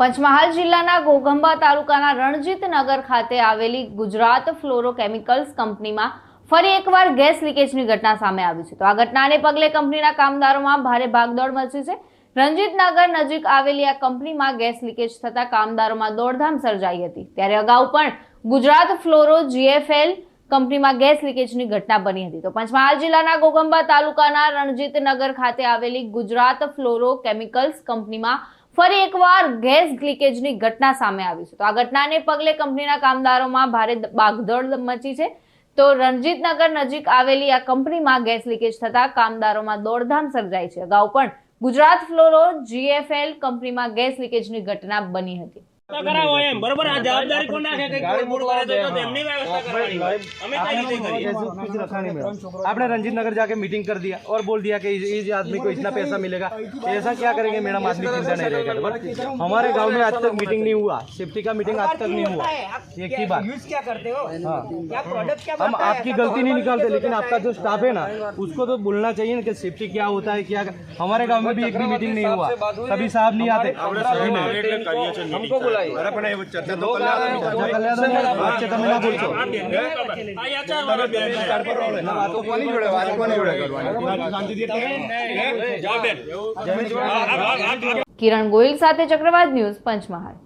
પંચમહાલ જિલ્લાના ઘોઘંબા તાલુકાના રણજીત નગર ખાતે આવેલી ગુજરાત ફ્લોરોકેમિકલ્સ કંપનીમાં ફરી એકવાર ગેસ લીકેજની ઘટના સામે આવી છે. તો આ ઘટનાને પગલે કંપનીના કામદારોમાં ભારે ભાગદોડ મચી છે. રણજીતનગર નજીક આવેલી આ કંપનીમાં ગેસ લીકેજ થતા કામદારોમાં દોડધામ સર્જાઈ હતી. ત્યારે અગાઉ પણ ગુજરાત ફ્લોરો જીએફએલ કંપનીમાં ગેસ લીકેજની ઘટના બની હતી. તો પંચમહાલ જિલ્લાના ગોગંબા તાલુકાના રણજીત નગર ખાતે આવેલી ગુજરાત ફ્લોરો કેમિકલ્સ કંપનીમાં ફરી એકવાર ગેસ લીકેજની ઘટના સામે આવી છે. તો આ ઘટનાને પગલે કંપનીના કામદારોમાં ભારે બાગદોડ મચી છે. તો રણજીતનગર નજીક આવેલી આ કંપનીમાં ગેસ લીકેજ થતા કામદારોમાં દોડધામ સર્જાઈ છે. અગાઉ પણ ગુજરાત ફ્લોરો જીએફએલ કંપનીમાં ગેસ લીકેજની ઘટના બની હતી. કરાવો એમ બરોબર આ જવાબદારી કોણ રાખે કઈ તોડફોડ કરે તો તેમની વ્યવસ્થા કરવાની અમે કઈ રીતે કરીએ ऐसा कुछ रखा नहीं मेरा आपने रंजीत नगर जाके मीटिंग कर दिया और बोल दिया कि इस इस आदमी को इतना पैसा मिलेगा ऐसा क्या करेंगे मैडम आदमी चिंता नहीं रहेगा बट हमारे गांव में आज तक मीटिंग नहीं हुआ सेफ्टी का मीटिंग आज तक नहीं हुआ एक ही बात यूज क्या करते हो हाँ क्या प्रोडक्ट क्या हम आपकी गलती नहीं निकालते लेकिन आपका जो स्टाफ है ना उसको तो बोलना चाहिए ना कि सेफ्टी क्या होता है क्या हमारे गांव में भी एक भी मीटिंग नहीं हुआ कभी साहब नहीं आते કિરણ ગોયલ સાથે ચક્રવાત ન્યૂઝ પંચમહાલ